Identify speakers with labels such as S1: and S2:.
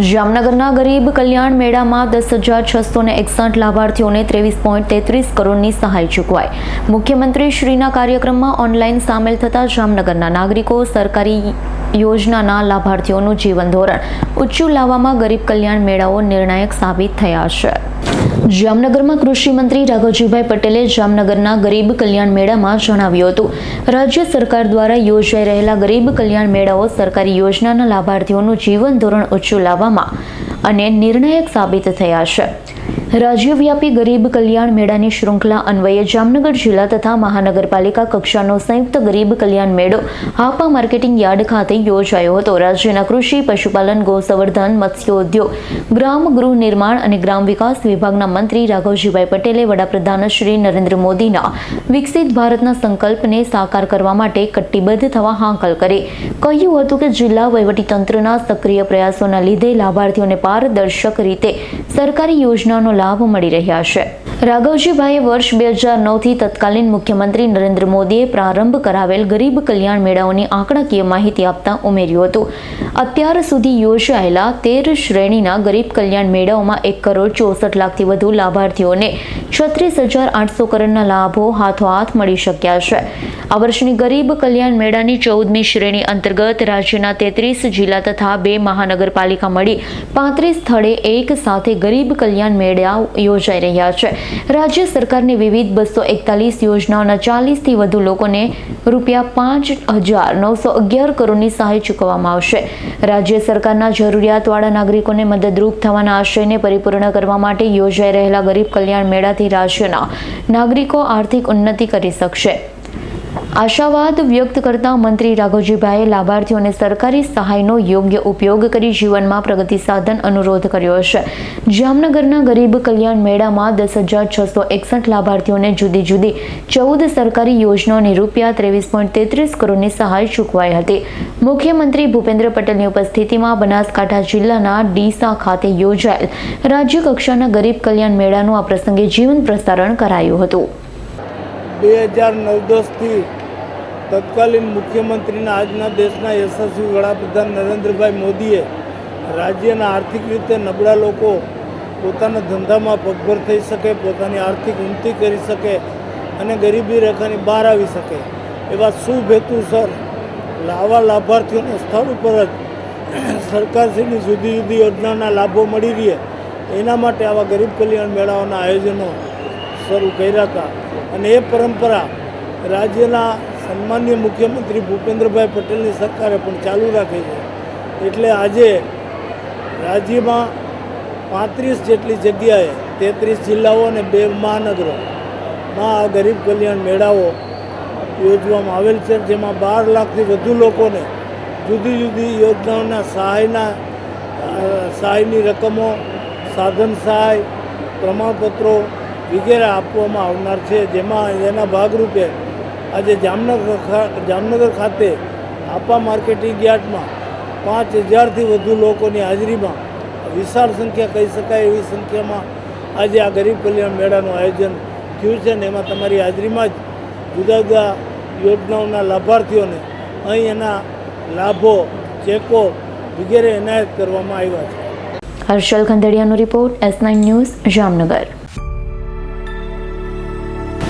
S1: જામનગરના ગરીબ કલ્યાણ મેળામાં દસ હજાર છસો ને એકસઠ લાભાર્થીઓને ત્રેવીસ પોઈન્ટ તેત્રીસ કરોડની સહાય ચૂકવાઈ. મુખ્યમંત્રી શ્રીના કાર્યક્રમમાં ઓનલાઈન સામેલ થતા જામનગરના નાગરિકો સરકારી યોજનાના લાભાર્થીઓનું જીવન ધોરણ. ઊંચું લાવવામાં ગરીબ કલ્યાણ મેળાઓ નિર્ણાયક સાબિત થયા છે. જામનગરમાં કૃષિ મંત્રી રાઘવજીભાઈ પટેલે જામનગરના ગરીબ કલ્યાણ મેળામાં જણાવ્યું હતું. રાજ્ય સરકાર દ્વારા યોજાઈ રહેલા ગરીબ કલ્યાણ મેળાઓ સરકારી યોજનાના લાભાર્થીઓનું જીવન ધોરણ ઊંચું લાવવામાં અને નિર્ણાયક સાબિત થયા છે. રાજ્યવ્યાપી ગરીબ કલ્યાણ મેળાની શૃંખલા અન્વયે જામનગર જિલ્લા તથા મહાનગરપાલિકા કક્ષાનો સંયુક્ત ગરીબ કલ્યાણ મેળો હાપા માર્કેટિંગ યાર્ડ ખાતે યોજાયો હતો. રાજ્યના કૃષિ, પશુપાલન, ગૌસંવર્ધન, મત્સ્યોદ્યોગ, ગ્રામ ગૃહ નિર્માણ અને ગ્રામ વિકાસ વિભાગના મંત્રી રાઘવજીભાઈ પટેલે વડાપ્રધાન શ્રી નરેન્દ્ર મોદીના વિકસિત ભારતના સંકલ્પને સાકાર કરવા માટે કટિબદ્ધ થવા હાંકલ કરી. કહ્યું હતું કે જિલ્લા વહીવટીતંત્રના સક્રિય પ્રયાસોના લીધે લાભાર્થીઓને પારદર્શક રીતે સરકારી યોજનાનો લાભ મળી રહ્યા છે. રાઘવજીભાઈએ વર્ષ બે હજાર નવથી તત્કાલીન મુખ્યમંત્રી નરેન્દ્ર મોદીએ પ્રારંભ કરાવેલ ગરીબ કલ્યાણ મેળાઓની આંકડાકીય માહિતી આપતા ઉમેર્યું હતું. અત્યાર સુધી યોજાયેલા તેર શ્રેણીના ગરીબ કલ્યાણ મેળાઓમાં એક કરોડ ચોસઠ લાખથી વધુ લાભાર્થીઓને છત્રીસ હજાર આઠસો કરોડના લાભો હાથોહાથ મળી શક્યા છે. આ વર્ષની ગરીબ કલ્યાણ મેળાની ચૌદમી શ્રેણી અંતર્ગત રાજ્યના તેત્રીસ જિલ્લા તથા બે મહાનગરપાલિકા મળી પાંત્રીસ સ્થળે એક સાથે ગરીબ કલ્યાણ મેળા યોજાઈ રહ્યા છે. રાજ્ય સરકારની વિવિધ બસો એકતાલીસ યોજનાઓના ચાલીસથી વધુ લોકોને રૂપિયા પાંચ હજાર નવસો અગિયાર કરોડની સહાય ચૂકવવામાં આવશે. રાજ્ય સરકારના જરૂરિયાતવાળા નાગરિકોને મદદરૂપ થવાના આશયને પરિપૂર્ણ કરવા માટે યોજાઈ રહેલા ગરીબ કલ્યાણ મેળાથી રાજ્યના નાગરિકો આર્થિક ઉન્નતિ કરી શકશે. આશાવાદ વ્યક્ત કરતા મંત્રી રાઘવજીભાઈએ લાભાર્થીઓને સરકારી સહાયનો યોગ્ય ઉપયોગ કરી જીવનમાં પ્રગતિ સાધન અનુરોધ કર્યો છે. જામનગરના ગરીબ કલ્યાણ મેળામાં દસ હજાર છસો એકસઠ લાભાર્થીઓને જુદી જુદી ચૌદ સરકારી યોજનાઓની રૂપિયા ત્રેવીસ પોઈન્ટ તેત્રીસ કરોડની સહાય ચૂકવાઈ હતી. મુખ્યમંત્રી ભૂપેન્દ્ર પટેલની ઉપસ્થિતિમાં બનાસકાંઠા જિલ્લાના ડીસા ખાતે યોજાયેલ રાજ્ય કક્ષાના ગરીબ કલ્યાણ મેળાનું આ પ્રસંગે જીવન પ્રસારણ કરાયું હતું.
S2: બે હજાર નવ દસથી તત્કાલીન મુખ્યમંત્રીના આજના દેશના યશસ્વી વડાપ્રધાન નરેન્દ્રભાઈ મોદીએ રાજ્યના આર્થિક રીતે નબળા લોકો પોતાના ધંધામાં પગભર થઈ શકે, પોતાની આર્થિક ઉન્નતિ કરી શકે અને ગરીબી રેખાની બહાર આવી શકે. એવા શુભ હેતુસર લાવા લાભાર્થીઓને સ્થળ ઉપર જ સરકારશ્રીની જુદી જુદી યોજનાના લાભો મળી રહે. એના માટે આવા ગરીબ કલ્યાણ મેળાઓના આયોજનો શરૂ કર્યા હતા. અને એ પરંપરા રાજ્યના સન્માન્ય મુખ્યમંત્રી ભૂપેન્દ્રભાઈ પટેલની સરકારે પણ ચાલુ રાખી છે. એટલે આજે રાજ્યમાં પાંત્રીસ જેટલી જગ્યાએ તેત્રીસ જિલ્લાઓ અને બે મહાનગરોમાં આ ગરીબ કલ્યાણ મેળાઓ યોજવામાં આવેલ છે, જેમાં બાર લાખથી વધુ લોકોને જુદી જુદી યોજનાઓના સહાયના સહાયની રકમો, સાધન સહાય, પ્રમાણપત્રો વગેરે આપવામાં આવનાર છે, જેમાં એના ભાગરૂપે આજે જામનગર જામનગર ખાતે આપા માર્કેટિંગ યાર્ડમાં પાંચ હજારથી વધુ લોકોની હાજરીમાં વિશાળ સંખ્યા કહી શકાય એવી સંખ્યામાં આજે આ ગરીબ કલ્યાણ મેળાનું આયોજન થયું છે ને એમાં તમારી હાજરીમાં જ જુદા જુદા યોજનાઓના લાભાર્થીઓને અહીં એના લાભો, ચેકો વગેરે એનાયત કરવામાં આવ્યા છે.
S1: Harshal ખંડેડિયાનો report S nine news Jamnagar.